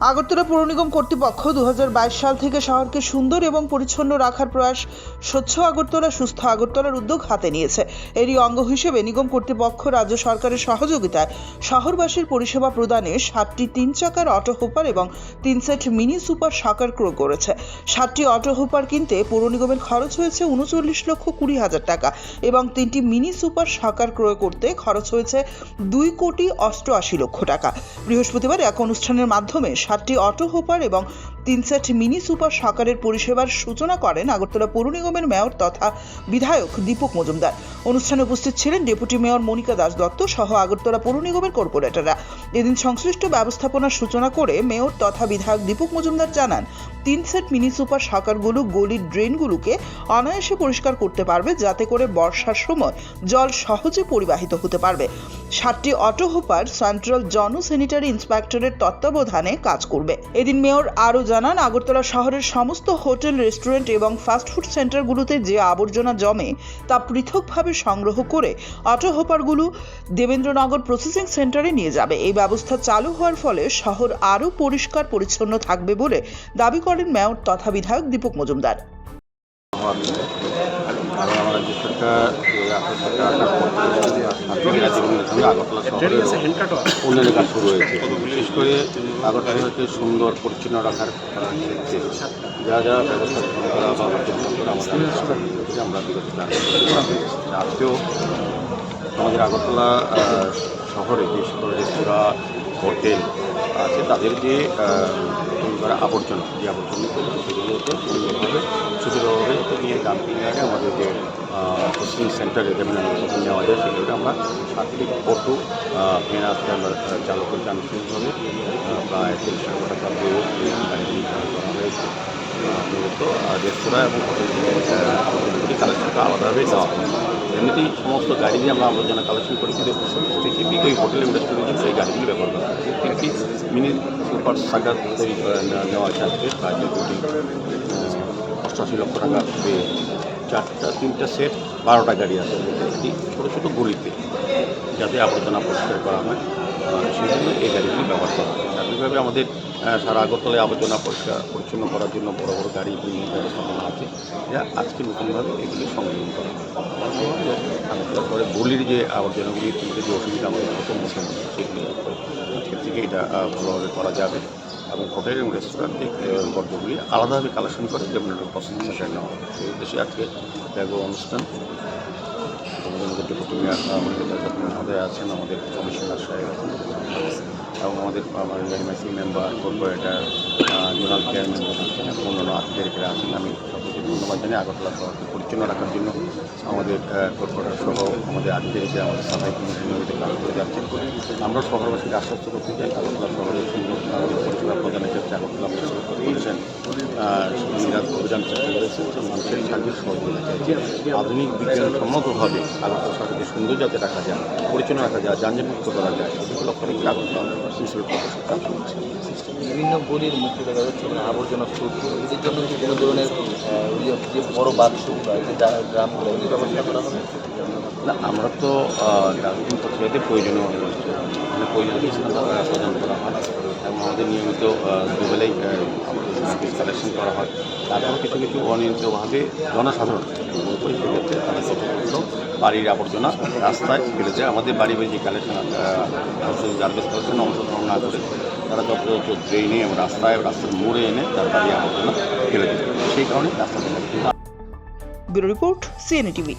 আগরতলা পৌর নিগম কর্তৃপক্ষ দু হাজার বাইশ সাল থেকে শহরকে সুন্দর এবং পরিচ্ছন্ন রাখার প্রয়াস স্বচ্ছ আগরতলা, সুস্থ আগরতলার উদ্যোগ হাতে নিয়েছে। এরই অঙ্গ হিসেবে নিগম কর্তৃপক্ষ রাজ্য সরকারের সহযোগিতায় শহরবাসীর পরিষেবা প্রদানে সাতটি তিন চাকার অটো হোপার এবং তিন সেট মিনি সুপার সাকার ক্রয় করেছে। সাতটি অটো হোপার কিনতে পৌর নিগমের খরচ হয়েছে উনচল্লিশ লক্ষ কুড়ি হাজার টাকা এবং তিনটি মিনি সুপার সাকার ক্রয় করতে খরচ হয়েছে দুই কোটি অষ্টআশি লক্ষ টাকা। বৃহস্পতিবার এক অনুষ্ঠানের মাধ্যমে সাতটি অটো হোপার এবং তিন সেট মিনি সুপার সাকারের পরিষেবার সূচনা করেন আগরতলা পৌর নিগমের মেয়র তথা বিধায়ক দীপক মজুমদার। অনুষ্ঠানে উপস্থিত ছিলেন ডেপুটি মেয়র মনিকা দাস দত্ত সহ আগরতলা পৌর নিগমের কর্পোরেটররা। এদিন সংশ্লিষ্ট ব্যবস্থাপনার সূচনা করে মেয়র তথা বিধায়ক দীপক মজুমদার জানান তিন সেট মিনি সুপার সাকারগুলো গলির ড্রেনগুলোকে অনায়াসে পরিষ্কার করতে পারবে, যাতে করে বর্ষার সময় জল সহজে পরিবাহিত হতে পারবে। সাতটি auto hopper central zone sanitary ইন্সপেক্টরের তত্ত্বাবধানে কাজ করবে। এদিন মেয়র আরও জানান, আগরতলা শহরের সমস্ত হোটেল রেস্টুরেন্ট এবং ফাস্টফুড সেন্টারগুলোতে যে আবর্জনা জমে, তা পৃথকভাবে সংগ্রহ করে অটো হোপারগুলো দেবেন্দ্রনগর প্রসেসিং সেন্টারে নিয়ে যাবে। এই ব্যবস্থা চালু হওয়ার ফলে শহর আরও পরিষ্কার পরিচ্ছন্ন থাকবে বলে দাবি করেন মেয়র তথা বিধায়ক দীপক মজুমদার। উন্নয়নের কাজ শুরু হয়েছে বিশেষ করে আগরতলাকে সুন্দর পরিচ্ছন্ন রাখার ক্ষেত্রে যা যা ব্যবস্থা করা করা আমরা আজকেও আমাদের আগরতলা শহরে যে সকল রেস্তোরাঁ হোটেল আছে তাদের যে করা আবর্জনা, যে আবর্জনা সেগুলোকে সুন্দরভাবে সুন্দরভাবে নিয়ে ডাম্পিং আগে আমাদের যে কোচিং সেন্টারে যেমন কোচিং নেওয়া যায় সেগুলোকে আমরা সাতটি অটো ভ্যান আসতে আমরা চালু করতে আনুষ্ঠানিকভাবে প্রায় তিরিশ টাকা টাকা চালু করা হয়েছে। মূলত রেস্তোরাঁ এবং হোটেলগুলি কালেকশনটা আলাদাভাবে নেওয়া হয়। এমনিতেই সমস্ত গাড়ি দিয়ে আমরা আবর্জনা কালেকশন করি কিন্তু স্পেসিফিক ওই হোটেল ইন্ডাস্ট্রির জন্য এই গাড়িগুলি ব্যবহার করা হয়। তিনটি মিনি সুপার সাগার তৈরি নেওয়া- হয়েছে আজকে, প্রায় দুই কোটি অষ্টআশি লক্ষ টাকা চারটা তিনটা সেট বারোটা গাড়ি আছে। ছোটো ছোটো গলিতে যাতে আবর্জনা পরিষ্কার করা হয়। আহ, সেই জন্য এই গাড়িগুলি ব্যবহার করা হয়। সার্বিকভাবে আমাদের সারা আগরতলায় আবর্জনা পরিষ্কার পরিচ্ছন্ন করার জন্য বড় বড় গাড়ি ব্যবস্থাপনা আছে। যা আজকে নতুনভাবে এগুলি সংযোজন করা আগরতলা শহরে গলির যে আবর্জনাগুলি যে অসুবিধা আমাদের প্রথম সমস্যা সেগুলি আজকের থেকে এটা ভালোভাবে করা যাবে। এবং হোটেল এবং রেস্টুরেন্ট বর্গগুলি আলাদাভাবে কালেকশন করে যেমন পছন্দ প্রসেস নেওয়া। এই উদ্দেশ্যে আজকে অনুষ্ঠান। আমাদের মধ্যে ডেপুটি মেয়র আমাদের মহোদয় আছেন আমাদের কমিশনার সাহেব। আছেন এবং আমাদের MAC member, corporator zonal chairman আছেন এবং অন্যান্য আধিকারিকরা আছেন। আমি সকলকে ধন্যবাদ জানাই আগরতলা শহরকে পরিচ্ছন্ন রাখার জন্য আমাদের কর্পোরেটর সহ আমাদের আধিকারিকরা, আমাদের সাফাই কমিটি নিয়মিত কাজ করে যাচ্ছেন। আমরা শহরবাসীকে আশ্বস্ত করতে চাই, আগরতলা শহরের সুন্দর আমাদের পরিষেবা প্রদানের ক্ষেত্রে আগরতলা পরিষেবা করেছেন নিরাজ অভিযান চেষ্টা করেছেন যে মানুষের সার্বিক সহযোগিতা চাইছে আধুনিক বিজ্ঞান সম্মতভাবে আগরতলা শহরকে সুন্দর যাতে রাখা যায় পরিচ্ছন্ন রাখা যায় যানজটমুক্ত করা যায় সেগুলো লক্ষ্য রেখে মিউনিসিপ্যাল কর্পোরেশন কাজ করছে বিভিন্ন বলির মধ্যে দেখা যাচ্ছে আবর্জনা স্তূপ এদের জন্য কি কোনো ধরনের যে বড় বাক্স বা যে ডা- ড্রামগুলো এগুলো ব্যবস্থা করা হবে? না আমরা তো ডাস্টবিন প্রক্রিয়াতে প্রয়োজনীয় মনে করছি মানে প্রয়োজনীয় প্রদান করা হয়। এবং আমাদের নিয়মিত দুবেলাই কালেকশন করা হয়। তারপর কিছু কিছু অনিয়ন্ত্রিতভাবে জনসাধারণ সেক্ষেত্রে তারা যথাযথ বাড়ির আবর্জনা রাস্তায় ফেলে যায় আমাদের বাড়ি বাড়ি যে কালেকশন গার্বেজ কালেকশন অংশগ্রহণ না করে তারা যথাযথ ড্রেনে এবং রাস্তায়, রাস্তার মোড়ে এনে তার বাড়ি আবর্জনা ফেলে দেয়। সেই কারণে রাস্তা ব্যুরো রিপোর্ট সিএনএ টিভি